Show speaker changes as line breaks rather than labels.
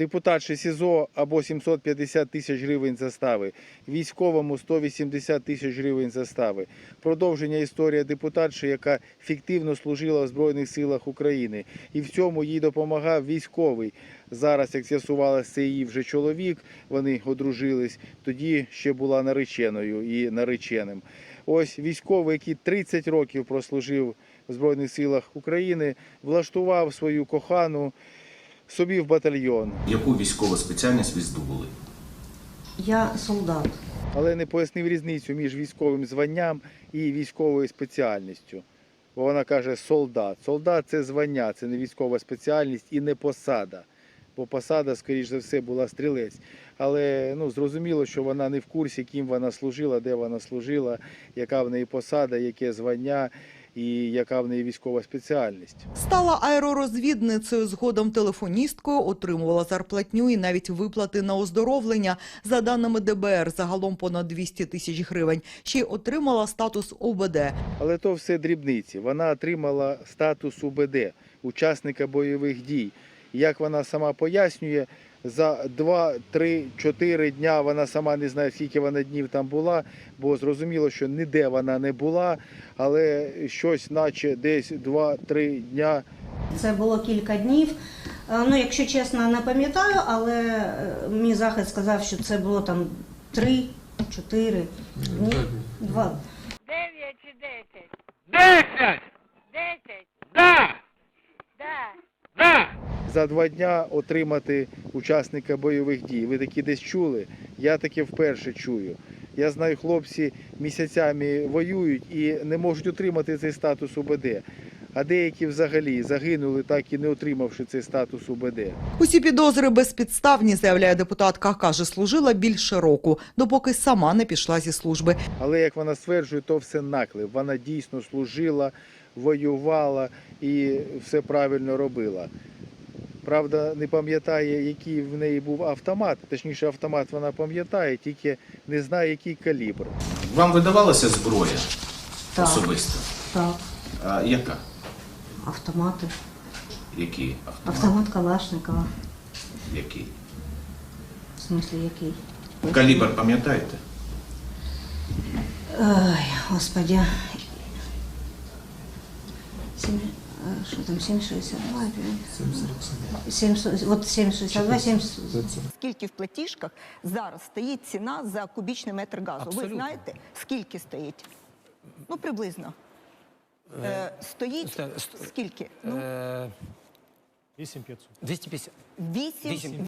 Депутатші СІЗО або 750 тисяч гривень застави, військовому 180 тисяч гривень застави. Продовження історія депутатші, яка фіктивно служила в Збройних силах України. І в цьому їй допомагав військовий. Зараз, як з'ясувалося, це її вже чоловік, вони одружились, тоді ще була нареченою і нареченим. Ось військовий, який 30 років прослужив в Збройних силах України, влаштував свою кохану собі в батальйон,
Яку військову спеціальність ви здобули?
Я солдат.
але не пояснив різницю між військовим званням і військовою спеціальністю. Бо вона каже солдат. Солдат це звання, це не військова спеціальність і не посада. Бо посада, скоріш за все, була стрілець. Але ну, зрозуміло, що вона не в курсі, ким вона служила, де вона служила, яка в неї посада, яке звання і яка в неї військова спеціальність.
Стала аеророзвідницею, згодом телефоністкою, отримувала зарплатню і навіть виплати на оздоровлення. За даними ДБР, загалом понад 200 тисяч гривень. Ще й отримала статус ОБД.
Але то все дрібниці. Вона отримала статус УБД, учасника бойових дій. Як вона сама пояснює, за 2, 3, 4 дня вона сама не знає, скільки вона днів там була, бо зрозуміло, що ніде вона не була, але щось, наче десь 2-3 дня
Це було кілька днів. Е, Ну, якщо чесно, не пам'ятаю, але е, мій захист сказав, що це було там три-чотири дні. Два.
За два дня отримати учасника бойових дій. Ви такі десь чули? Я таке вперше чую. Я знаю, хлопці місяцями воюють і не можуть отримати цей статус УБД. А деякі взагалі загинули, так і не отримавши цей статус УБД.
Усі підозри безпідставні, заявляє депутатка. Каже, служила більше року, допоки сама не пішла зі служби.
Але як вона стверджує, то все наклеп. Вона дійсно служила, воювала і все правильно робила. Правда, не пам'ятає, який в неї був автомат. Точніше, автомат вона пам'ятає, тільки не знає, який калібр.
Вам видавалася зброя
Так.
особисто?
Так,
А яка?
автомати.
Які автомат?
Автомат Калашникова.
Який?
В смислі, який?
Калібр пам'ятаєте?
Ой, господи. Е, що там, 7,62? 7,62, от 7,62, 7,
Скільки в платіжках зараз стоїть ціна за кубічний метр газу? Ви знаєте, скільки стоїть? Ну, приблизно. Е, стоїть
ст-
скільки? Ну,
Е,
8500.
250.
8,
вісім.